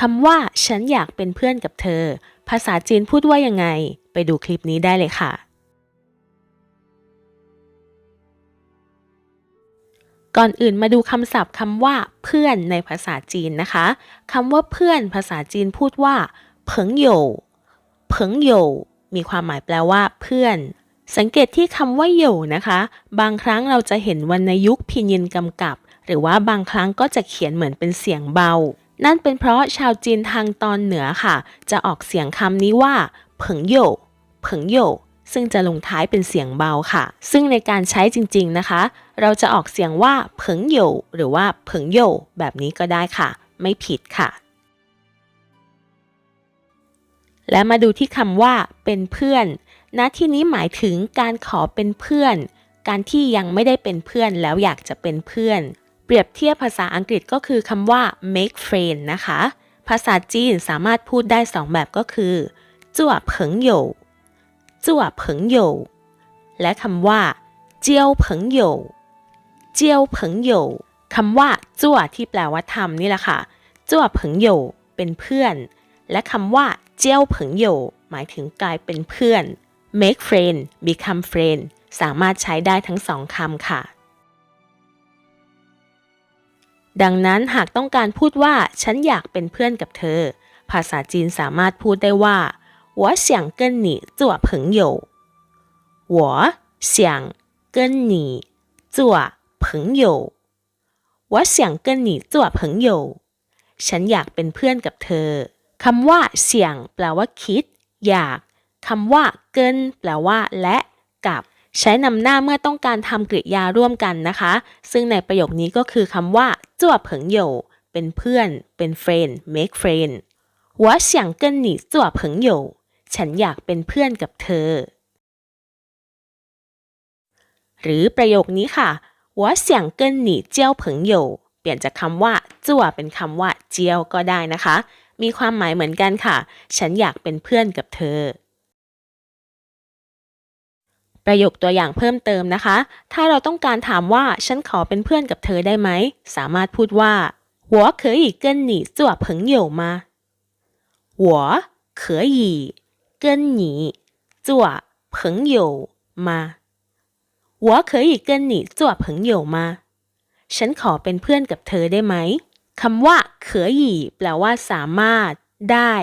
คำว่าฉันอยากเป็นเพื่อนกับเธอ ภาษาจีนพูดว่ายังไง ไปดูคลิปนี้ได้เลยค่ะ ก่อนอื่นมาดูคำศัพท์คำว่าเพื่อนในภาษาจีนนะคะคำว่าเพื่อนภาษาจีนพูดว่าเผิงโยเผิงโยมีความหมายแปลว่า เพื่อน สังเกตที่คำว่าโยนะคะ บางครั้งเราจะเห็นวรรณยุกต์พินยินกำกับ หรือว่าบางครั้งก็จะเขียนเหมือนเป็นเสียงเบา นั่นเป็นเพราะชาวจีนทางตอนเหนือค่ะ จะออกเสียงคำนี้ว่าเผิงโยเผิงโยซึ่งจะลงท้ายเป็นเสียงเบาค่ะ ซึ่งในการใช้จริง ๆนะคะ เราจะออกเสียงว่าเผิงโยหรือว่าเผิงโยแบบนี้ก็ได้ค่ะ ไม่ผิดค่ะ และมาดูที่คำว่า เป็นเพื่อนณที่นี้หมายถึงการขอเป็นเพื่อน การที่ยังไม่ได้เป็นเพื่อนแล้วอยากจะเป็นเพื่อน เปรียบเทียบภาษาอังกฤษก็คือคำว่า make friend นะคะ ภาษาจีนสามารถพูดได้สองแบบก็คือจั่วเผิงโยจั่วเผิงโยและคำว่า เจียวเผิงโยเจียวเผิงโยคำว่าจั่วที่แปลว่าทำนี่แหละค่ะจั่วเผิงโยเป็นเพื่อน และคำว่าเจียวเผิงโยหมายถึงกลายเป็นเพื่อน make friend become friend สามารถใช้ได้ทั้งสองคำค่ะ ดังนั้นหากต้องการพูดว่าฉันอยากเป็นเพื่อนกับเธอ ภาษาจีนสามารถพูดได้ว่า我想跟你做朋友我想跟你做朋友我想跟你做朋友ฉันอยากเป็นเพื่อนกับเธอ คำว่าเสี่ยงแปลว่าคิด อยาก คำว่าเกินแปลว่า และ กับ ใช้นำหน้าเมื่อต้องการทำกริยาร่วมกันนะคะ ซึ่งในประโยคนี้ก็คือคำว่าจั่วเผิงโยเป็นเพื่อน เป็น friend make friend 我想跟你做朋友ฉันอยากเป็นเพื่อนกับเธอ หรือประโยคนี้ค่ะ我想跟你交朋友เปลี่ยนจากคำว่าจั่วเป็นคำว่าเจียวก็ได้นะคะ มีความหมายเหมือนกันค่ะ ฉันอยากเป็นเพื่อนกับเธอ ประโยคตัวอย่างเพิ่มเติมนะคะ ถ้าเราต้องการถามว่าฉันขอเป็นเพื่อนกับเธอได้ไหม สามารถพูดว่า我可以跟你做朋友吗我可以跟你做朋友吗我可以跟你做朋友吗ฉันขอเป็นเพื่อนกับเธอได้ไหม คำว่าเขอหยี่แปลว่าสามารถ ได้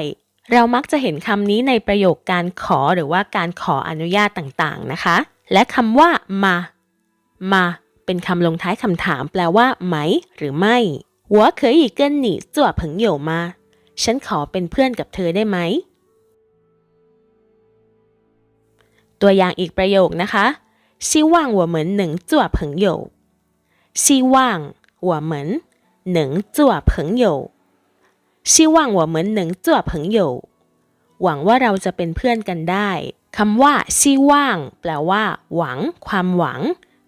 เรามักจะเห็นคำนี้ในประโยคการขอหรือว่าการขออนุญาตต่างๆนะคะ และคำว่า มา มา เป็นคำลงท้ายคำถาม แปลว่า ไหม หรือไม่我可以跟你做朋友吗ฉันขอเป็นเพื่อนกับเธอได้ไหม ตัวอย่างอีกประโยคนะคะ希望我们能做朋友希望我们能做朋友 希望我们能做朋友หวังว่าเราจะเป็นเพื่อนกันได้คำว่า希望แปลว่า หวัง ความหวัง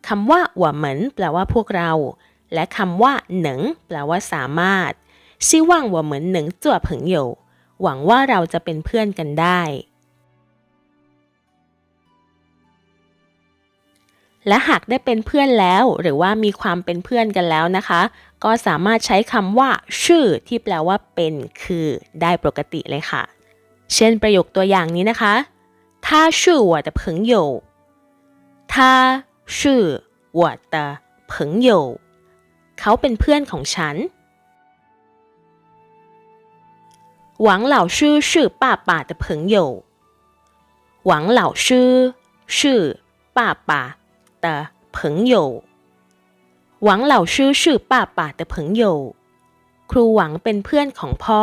คำว่า我们แปลว่าพวกเรา และคำว่าหนึ่งแปลว่าสามารถ希望我们能做朋友หวังว่าเราจะเป็นเพื่อนกันได้ และหากได้เป็นเพื่อนแล้ว หรือว่ามีความเป็นเพื่อนกันแล้วนะคะ ก็สามารถใช้คำว่า ชื่อ ที่แปลว่าเป็น คือ ได้ปกติเลยค่ะ เช่นประโยคตัวอย่างนี้นะคะ他是我的朋友他是我的朋友เขาเป็นเพื่อนของฉัน王老师是爸爸的朋友王老师是爸爸 的朋友王老师是爸爸的朋友ครูหวังเป็นเพื่อนของพ่อ